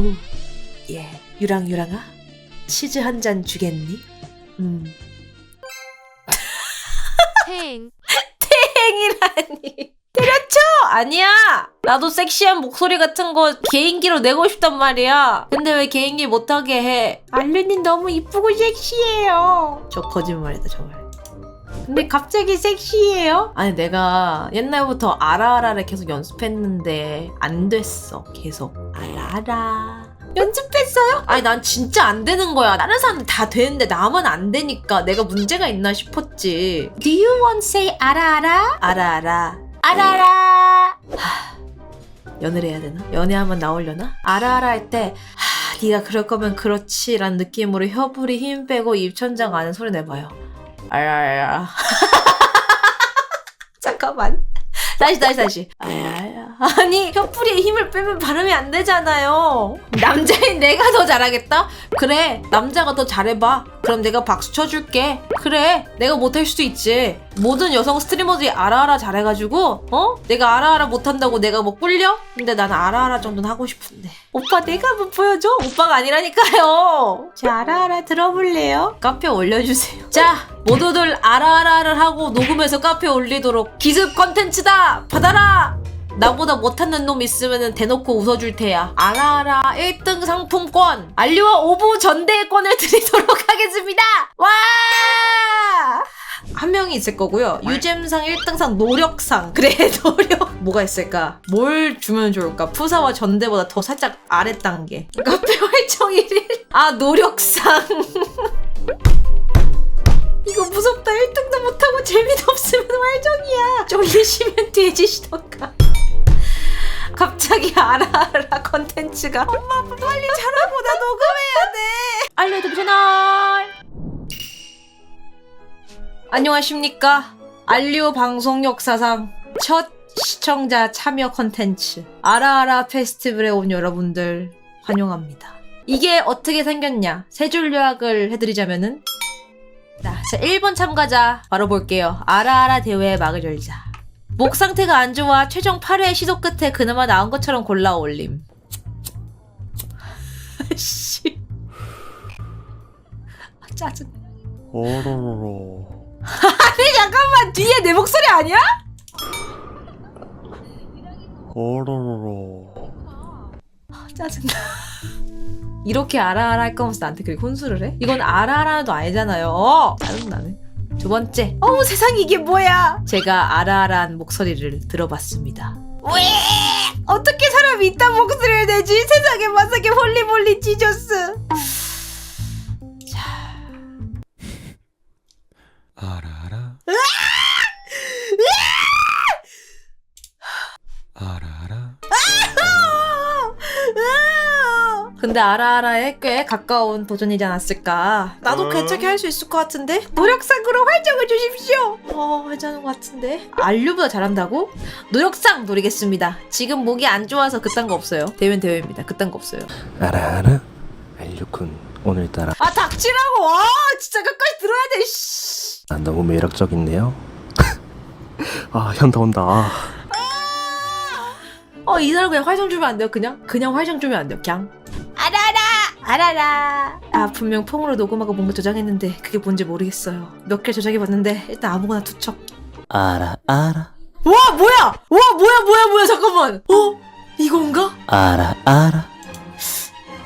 오, 예. 유랑유랑아? 치즈 한 잔 주겠니? 음. 행. 땡이라니. 때렸죠? 아니야. 나도 섹시한 목소리 같은 거 개인기로 내고 싶단 말이야. 근데 왜 개인기 못하게 해? 알루님 너무 이쁘고 섹시해요. 저 거짓말이다 정말. 근데 갑자기 섹시해요? 아니 내가 옛날부터 아라아라를 계속 연습했는데 안 됐어. 계속 아라 아라. 연습했어요? 아니 난 진짜 안 되는 거야. 다른 사람들 다 되는데 나만 안 되니까 내가 문제가 있나 싶었지. Do you want say 아라아라? 아라아라. 아라아라. 하, 연애를 해야 되나? 연애하면 나오려나? 아라아라 할때 하, 네가 그럴 거면 그렇지 라는 느낌으로 혀부리 힘 빼고 입천장 아는 소리 내봐요. 아라아라. 잠깐만. 다시 다시 다시. 아니 혀풀이에 힘을 빼면 발음이 안 되잖아요. 남자인 내가 더 잘하겠다? 그래 남자가 더 잘해봐. 그럼 내가 박수 쳐줄게. 그래 내가 못할 수도 있지. 모든 여성 스트리머들이 알아알아 잘해가지고 어? 내가 알아알아 못한다고 내가 뭐 꿀려? 근데 나는 알아알아 정도는 하고 싶은데. 오빠 내가 한번 보여줘? 오빠가 아니라니까요. 자 알아알아 들어볼래요? 카페 올려주세요. 자 모두들 알아알아를 하고 녹음해서 카페에 올리도록 기습 컨텐츠다 받아라. 나보다 못하는 놈 있으면 대놓고 웃어줄 테야. 알아알아 1등 상품권 알리와 오브 전대권을 드리도록 하겠습니다. 와! 한 명이 있을 거고요. 유잼상 1등상 노력상. 그래 노력. 뭐가 있을까? 뭘 주면 좋을까? 푸사와 전대보다 더 살짝 아래 단계. 카페 활정 1일. 아 노력상. 이거 무섭다. 1등도 못하고 재미도 없으면 활정이야. 쫄리시면 뒤지시던가. 갑자기 알아알아 컨텐츠가 엄마 빨리 잘하고 나 녹음해야 돼 알려드 채널 안녕하십니까 알리오 방송 역사상 첫 시청자 참여 컨텐츠 아라아라 페스티벌에 온 여러분들 환영합니다 이게 어떻게 생겼냐 세 줄 요약을 해드리자면은 자, 자 1번 참가자 바로 볼게요 아라아라 대회의 막을 열자 목 상태가 안 좋아 최종 8회 시도 끝에 그나마 나은 것처럼 골라 올림. 씨. 아, 짜증. 오로로로 아니 잠깐만 뒤에 내 목소리 아니야? 오로로로 아, 짜증나. 이렇게 아라아라 할 거면서 나한테 그렇게 혼수를 해? 이건 아라아라도 아니잖아요. 짜증나네. 두 번째. 어머 세상 이게 뭐야? 제가 아라아라한 목소리를 들어봤습니다. 왜? 어떻게 사람이 이딴 목소리를 내지? 세상에 마사게 홀리몰리 지저스. 아라라 아라 근데 아라아라에 꽤 가까운 도전이지 않았을까. 나도 괜찮게 할 수 있을 것 같은데? 노력상으로 활정을 주십시오! 어, 하자는 것 같은데? 알류보다 잘한다고? 노력상 노리겠습니다. 지금 목이 안 좋아서 그딴 거 없어요. 대회는 대회입니다. 그딴 거 없어요. 아라라 알류군 오늘따라 아, 닥치라고! 와, 진짜 끝까지 들어야 돼, 씨! 아, 너무 매력적인데요 아 현타 온다 아, 어, 이 사람 그냥 활정 주면 안 돼요? 그냥? 그냥 활정 주면 안 돼요? 그냥? 아라라! 아라라! 아, 분명 폰으로 녹음하고 뭔가 저장했는데 그게 뭔지 모르겠어요. 몇 개 저장해봤는데 일단 아무거나 투척. 아라 아라 와 뭐야? 와 뭐야 뭐야 뭐야 잠깐만. 어? 이건가? 아라 아라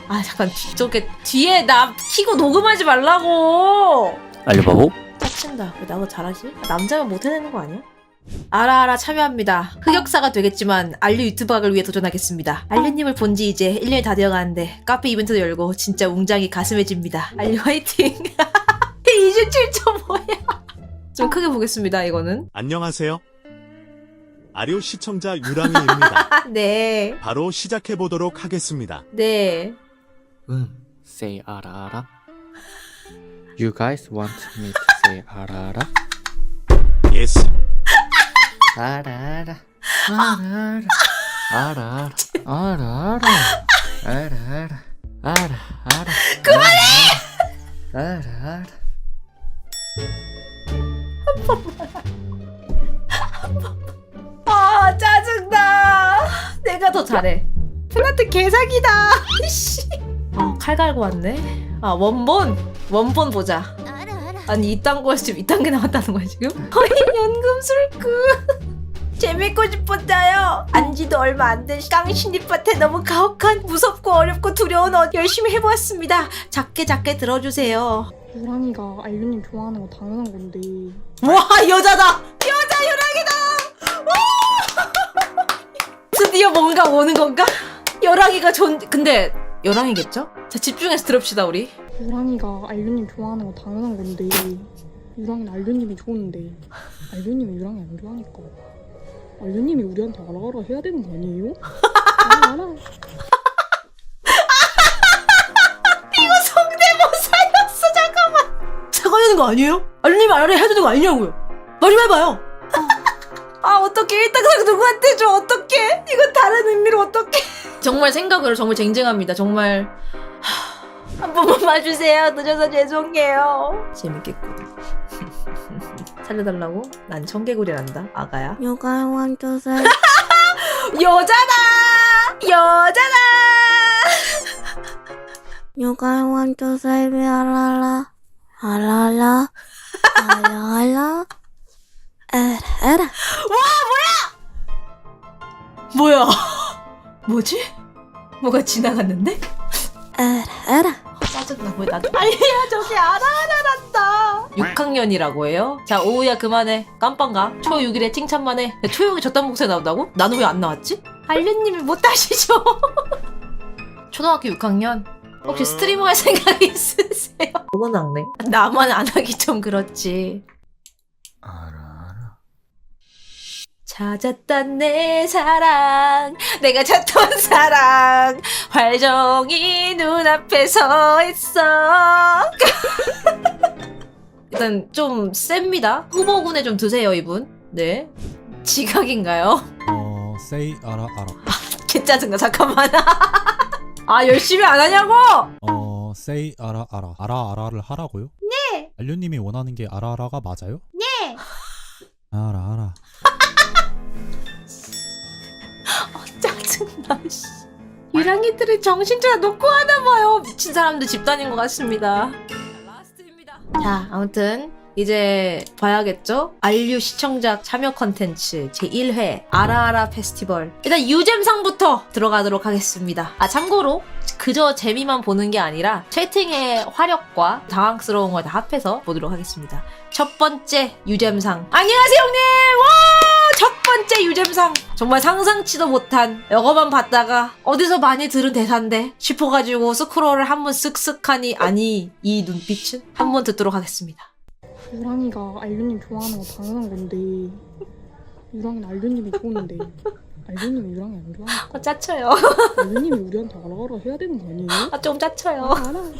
아 잠깐 뒤쪽에 뒤에 나 키고 녹음하지 말라고. 알려바보. 짜친다. 왜 나보다 잘하지? 아, 남자면 못해내는 거 아니야 알아알아 참여합니다 흑역사가 되겠지만 알류 유튜버학을 위해 도전하겠습니다 알류님을 본 지 이제 1년이 다 되어가는데 카페 이벤트도 열고 진짜 웅장이 가슴해집니다 알류 화이팅 27.5야 좀 크게 보겠습니다 이거는 안녕하세요. 아류 시청자 유랑이입니다. 네 바로 시작해 보도록 하겠습니다. 네. 응. Say ara ara. You guys want me to say Ara ara. Ara ara. Ara ara. Ara ara. Ara ara. 그만해! Ara ara. 아 짜증나 내가 더 잘해 플라트 개사기다. 씨. 아, 칼 갈고 왔네. 아, 원본. 원본 보자. 아니, 이딴 지금 이딴 게 나왔다는 거야, 지금? 어이, 연금 술꾼. 재밌고 싶었어요. 안지도 얼마 안 된 깡신입밭에 너무 가혹한, 무섭고 어렵고 두려운 어 열심히 해보았습니다. 작게 작게 들어주세요. 유랑이가 알류님 좋아하는 거 당연한 건데. 와 여자다! 여자 유랑이다! 와! 드디어 뭔가 오는 건가? 여랑이가 존 근데 여랑이겠죠? 자 집중해서 들읍시다 우리. 유랑이가 알류님 좋아하는 거 당연한 건데. 유랑이는 알류님이 좋은데. 알류님이 유랑이 안 좋아하니까 알류님이 우리한테 알아가라 해야 되는 거 아니에요? 알아 알아 성대모사였어 잠깐만. 사과해야 되는 거 아니에요? 알루님 알아야 해야 되는 거 아니냐고요. 말좀 해봐요. 아 어떡해. 일단 누구한테 줘? 어떡해? 이거 다른 의미로 어떡해. 정말 생각으로 정말 쟁쟁합니다. 정말. 하, 한 번만 봐주세요. 늦어서 죄송해요. 재밌겠군 살려달라고? 난 청개구리란다 아가야 want to say 여자다 여자다 to say me alala alala alala 에라 에라 뭐야 뭐지? 뭐가 지나갔는데? 에라 에라 짜증나 왜 나도. 아니야 저기 알아알아란다. 6학년이라고 해요? 자 오우야 그만해. 깜빵가. 초6일에 칭찬만 해. 초용이 저딴 목소리 나온다고? 나는 왜 안 나왔지? 알류님이 못하시죠? 초등학교 6학년? 혹시 스트리머 할 생각 있으세요? 너무 낙네. 나만 안 하기 좀 그렇지 알아 알아. 찾았던 내 사랑 내가 찾던 사랑 활정이 눈앞에 서 있어 일단 좀 셉니다 후보군에 좀 드세요 이분 네 지각인가요? 어, say 알아 알아. 개짜증나 잠깐만 아 열심히 안 하냐고 어, say 알아 알아. 알아 알아를 하라고요? 네. 알류님이 원하는 게 알아 알아가 맞아요? 네. 알아 알아. 짜증나 씨. 유랑이들을 정신줄 놓고 하나봐요. 미친 사람들 집단인 것 같습니다. 라스트입니다 자 아무튼 이제 봐야겠죠? 알류 시청자 참여 컨텐츠 제1회 아라아라 페스티벌. 일단 유잼상부터 들어가도록 하겠습니다. 아 참고로 그저 재미만 보는 게 아니라 채팅의 화력과 당황스러운 걸 다 합해서 보도록 하겠습니다. 첫 번째 유잼상. 안녕하세요 형님! 와! 첫 번째 유잼상 정말 상상치도 못한 이거만 봤다가 어디서 많이 들은 대사인데 싶어가지고 스크롤을 한번 쓱쓱 하니 아니 이 눈빛은? 한번 듣도록 하겠습니다. 유랑이가 알류님 좋아하는 거 당연한 건데 유랑이는 알류님이 좋은데 알류님이 유랑이 안 좋아하니까 어, 짜쳐요. 알류님이 우리한테 알아가라 해야 되는 거 아니에요? 아 좀 짜쳐요. 알아. 알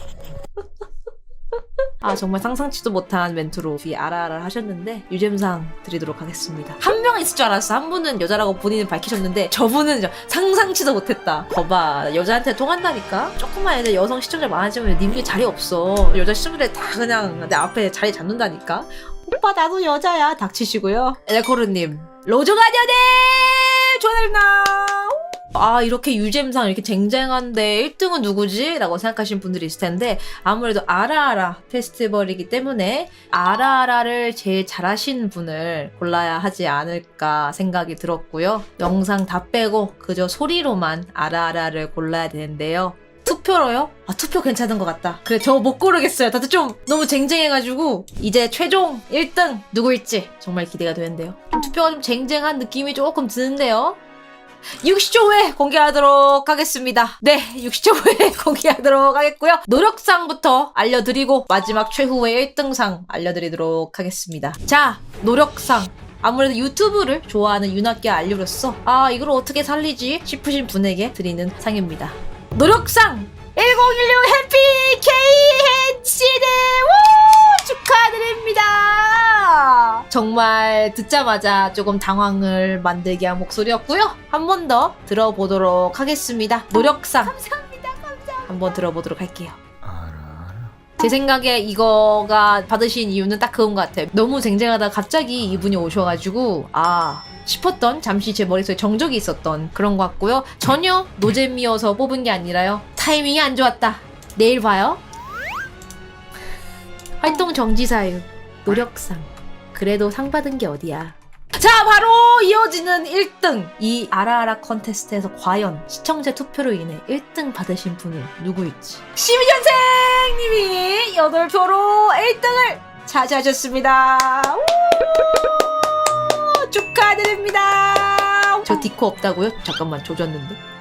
아아 정말 상상치도 못한 멘트로 이 아라아라 하셨는데 유잼상 드리도록 하겠습니다. 한 명 있을 줄 알았어. 한 분은 여자라고 본인은 밝히셨는데 저분은 저 상상치도 못했다. 거봐 여자한테 통한다니까? 조금만 애들 여성 시청자 많아지면 님께 자리 없어. 여자 시청자들 다 그냥 내 앞에 자리 잡는다니까? 오빠 나도 여자야. 닥치시고요. 엘코르님 로조가녀네 좋아합니다 아 이렇게 유잼상 이렇게 쟁쟁한데 1등은 누구지? 라고 생각하시는 분들이 있을 텐데 아무래도 아라아라 페스티벌이기 때문에 아라아라를 제일 잘하시는 분을 골라야 하지 않을까 생각이 들었고요. 영상 다 빼고 그저 소리로만 아라아라를 골라야 되는데요. 투표로요? 아 투표 괜찮은 것 같다. 그래 저 못 고르겠어요. 다들 좀 너무 쟁쟁해가지고 이제 최종 1등 누구일지 정말 기대가 되는데요. 좀 투표가 좀 쟁쟁한 느낌이 조금 드는데요. 60초 후에 공개하도록 하겠습니다. 네, 60초 후에 공개하도록 하겠고요. 노력상부터 알려드리고 마지막 최후의 1등상 알려드리도록 하겠습니다. 자, 노력상. 아무래도 유튜브를 좋아하는 윤학계 알류로서 아 이걸 어떻게 살리지 싶으신 분에게 드리는 상입니다. 노력상 1016 해피 KHD 우 축하드립니다. 정말 듣자마자 조금 당황을 만들게 한 목소리였고요. 한 번 더 들어보도록 하겠습니다. 노력상 감사합니다. 감사합니다. 한번 들어보도록 할게요. 알아 알아. 제 생각에 이거가 받으신 이유는 딱 그건 것 같아요. 너무 쟁쟁하다 갑자기 이분이 오셔가지고 아 싶었던 잠시 제 머릿속에 정적이 있었던 그런 것 같고요. 전혀 노잼이어서 뽑은 게 아니라요. 타이밍이 안 좋았다. 내일 봐요. 활동 정지 사유, 노력상. 그래도 상 받은 게 어디야. 자, 바로 이어지는 1등. 이 아라아라 컨테스트에서 과연 시청자 투표로 인해 1등 받으신 분은 누구일지. 12년생님이 8표로 1등을 차지하셨습니다. 우! 축하드립니다. 저 디코 없다고요? 잠깐만, 조졌는데.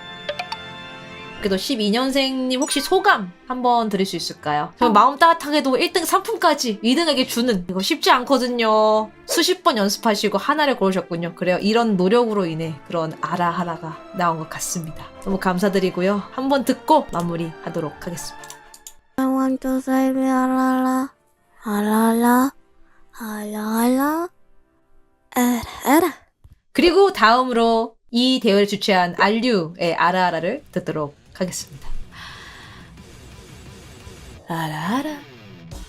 그래도 12년생님 혹시 소감 한번 들을 수 있을까요? 저 마음 따뜻하게도 1등 상품까지 2등에게 주는 이거 쉽지 않거든요. 수십 번 연습하시고 하나를 고르셨군요. 그래요. 이런 노력으로 인해 그런 아라하라가 나온 것 같습니다. 너무 감사드리고요. 한번 듣고 마무리하도록 하겠습니다. I want to save me, 알랄라. 알랄라. 알랄라. 에라. 그리고 다음으로 이 대회를 주최한 알류의 아라아라를 듣도록 하겠습니다. 아라아라.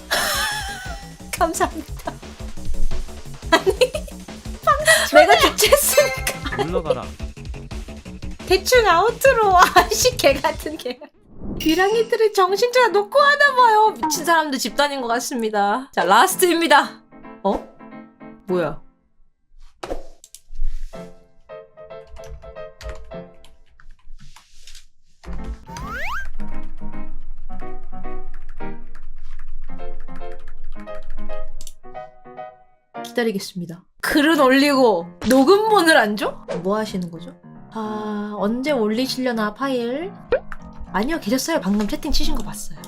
감사합니다. 아니, 내가 주최했으니까 물러가라. 대충 아우트로 아씨 개 같은 개. 귀랑이들을 정신줄 놓고 하나 봐요. 미친 사람들 집단인 것 같습니다. 자 라스트입니다. 어? 뭐야? 기다리겠습니다. 글은 올리고 녹음본을 안 줘? 뭐 하시는 거죠? 아 언제 올리시려나 파일? 아니요 계셨어요. 방금 채팅 치신 거 봤어요.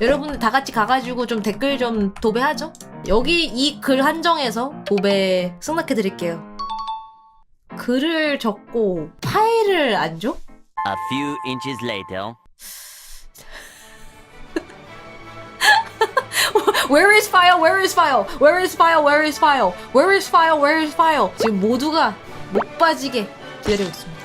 여러분들 다 같이 가가지고 좀 댓글 좀 도배하죠? 여기 이 글 한정해서 도배 승낙해 드릴게요. 글을 적고 파일을 안 줘? A few inches later. Where is file? Where is file? Where is file? Where is file? Where is file? Where is file? 지금 모두가 목 빠지게 기다리고 있습니다.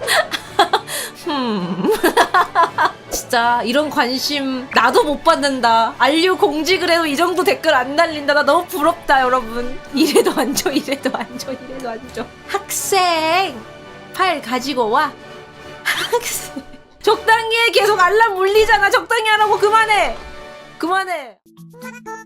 흠. 진짜 이런 관심 나도 못 받는다. 알류 공직을 해도 이 정도 댓글 안 달린다. 나 너무 부럽다, 여러분. 이래도 안 줘, 이래도 안 줘, 이래도 안 줘. 학생 파일 가지고 와. 학생 적당히 해. 계속 알람 울리잖아. 적당히 하라고 그만해. 그만해. Hanako.